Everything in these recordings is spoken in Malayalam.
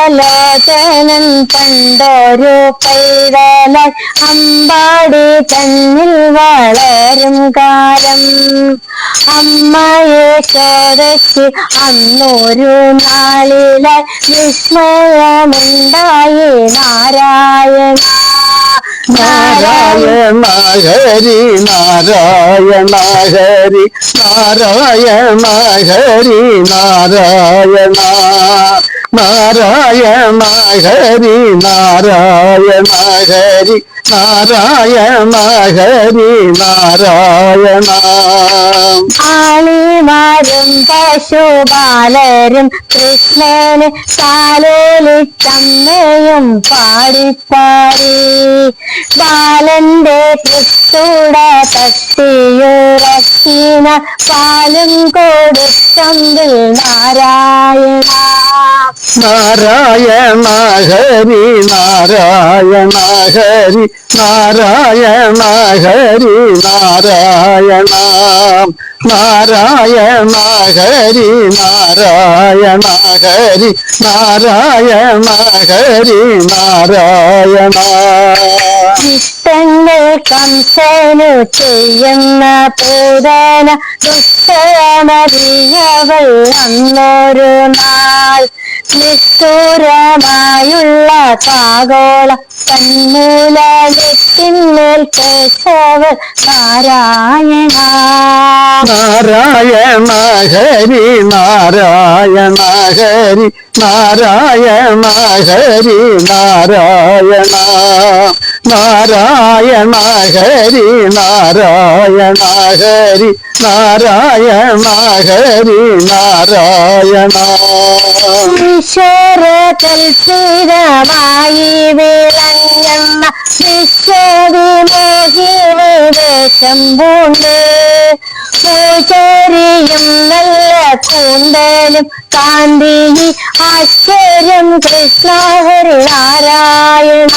ചന്ദ്രലോചനൻ പണ്ടൊരു പൈതലായി അമ്പാടി തന്നിൽ വളരും കാലം. അമ്മയെ ചോദച്ച് അന്നൊരു നാളിലെ വിസ്മയമുണ്ടായി നാരായണ. നാരായണ ഹരി നാരായണ ഹരി നാരായണ ഹരി നാരായണ. നാരായണ ഹരി നാരായണ ഹരി നാരായണ ഹരി നാരായണ. ആളിമാരും പശുപാലരും കൃഷ്ണന് കാലോലിച്ചമ്മയും പാടിപ്പാടി. ബാലന്റെ ക്രിസ്തുട തട്ടിയുറക്കിന പാലും കൊടുത്തമ്പിൽ നാരായണ. നാരായണ ഹരി നാരായണ ഹരി നാരായണ ഹരി നാരായണ. നാരായണ ഹരി നാരായണ ഹരി നാരായണ ഹരി നാരായണ. ഇഷ്ടങ്ങൾ കംസനു ചെയ്യുന്ന പൂതന ദുസ്സമറിയവൾ അന്നൊരു നാൾ. നിഷ്ഠൂരമായുള്ള പാകോള കണ്ണൂലിന്മേൽ കേശവൾ നാരായണ. നാരായണ ഹരി നാരായണ ഹരി നാരായണ ഹരി നാരായണ. നാരായണ ഹരി നാരായണ ഹരി നാരായണ ഹരി നാരായണ. ഈശ്വര കൽപ്പിതമായി വിളങ്ങുന്ന വിശ്വവിമോഹിനി വേഷം പൂണ്ട്. പൂചരിയും നല്ല കൂന്തലും കാന്തി ആശ്ചര്യം കൃഷ്ണ ഹരി നാരായണ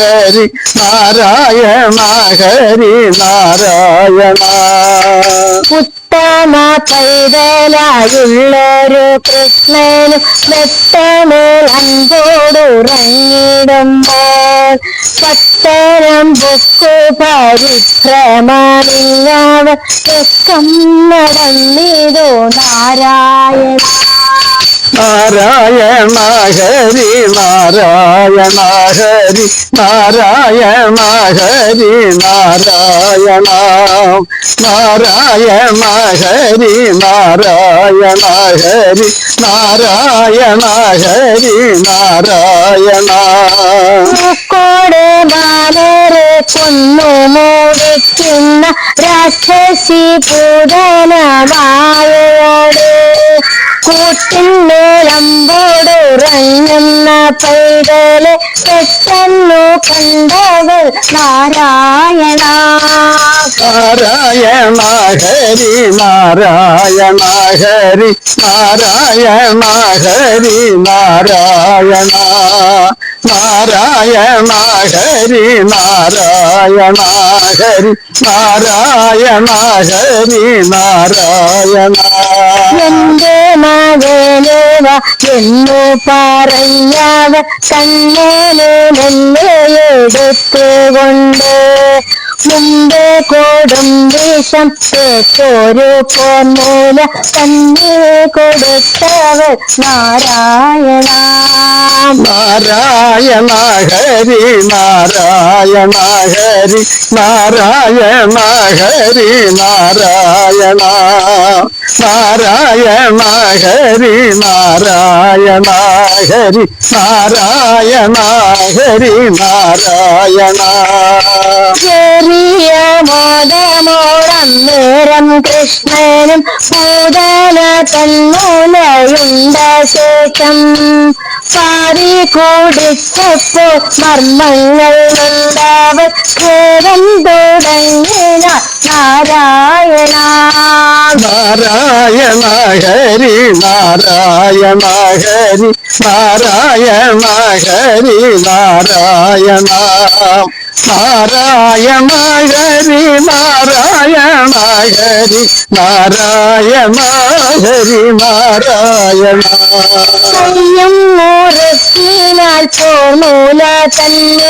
ഹരി നാരായണ ഹരി നാരായണ. ഉത്തമ പൈതലായുള്ളൊരു കൃഷ്ണനും മെത്തമേൽ അൻപോടുറങ്ങിടുമ്പോൾ പത്തരം ബുക്കു പരിഭ്രമണിങ്ങവ തെക്കം നടന്നിതു നാരായണ. നാരായണ ഹരി നാരായണ ഹരി നാരായണ ഹരി നാരായണ. നാരായണ ഹരി നാരായണ ഹരി നാരായണ ഹരി നാരായണ. പൂക്കോട് ബാലരെ കൊന്നു മൂടിക്കുന്ന രാക്ഷസി പൂതനമായോട് കൂട്ടിന്മേലമ്പോട് ഉറങ്ങുന്ന പൈതലെ പെട്ടെന്നു കണ്ടവൾ നാരായണ നാരായണ ഹരി നാരായണ ഹരി നാരായണ ഹരി നാരായണ നാരായണ ഹരി നാരായണ ഹരി നാരായണ. ഹരി നാരായണ എന്റെ മകനേവ എന്നു പറയാവ കണ്ണനെ എടുത്തുകൊണ്ട് മുമ്പേ കോടും വിഷം ഒരു പോർമൂല തന്നെ കൊടുത്തവൾ നാരായണ. നാരായണ ഹരി നാരായണ ഹരി നാരായണ ഹരി നാരായണ. നാരായണ ഹരി നാരായണ ഹരി നാരായണ. ഹരി നാരായണ ചെറിയ മോദമോടന്നേരം കൃഷ്ണനും പൂതന തന്നൂലയുണ്ട ശേഷം പാരി കൂടിച്ചപ്പോ മർമ്മങ്ങൾ ഉണ്ടാവ ഖേദം നാരായണ. നാരായണ ഹരി നാരായണ ഹരി നാരായണ. ഹരി നാരായണ നാരായണ ഹരി നാരായണ. ഹരി നാരായണ ഹരി നാരായണ കയ്യും പോർമൂല തന്നെ.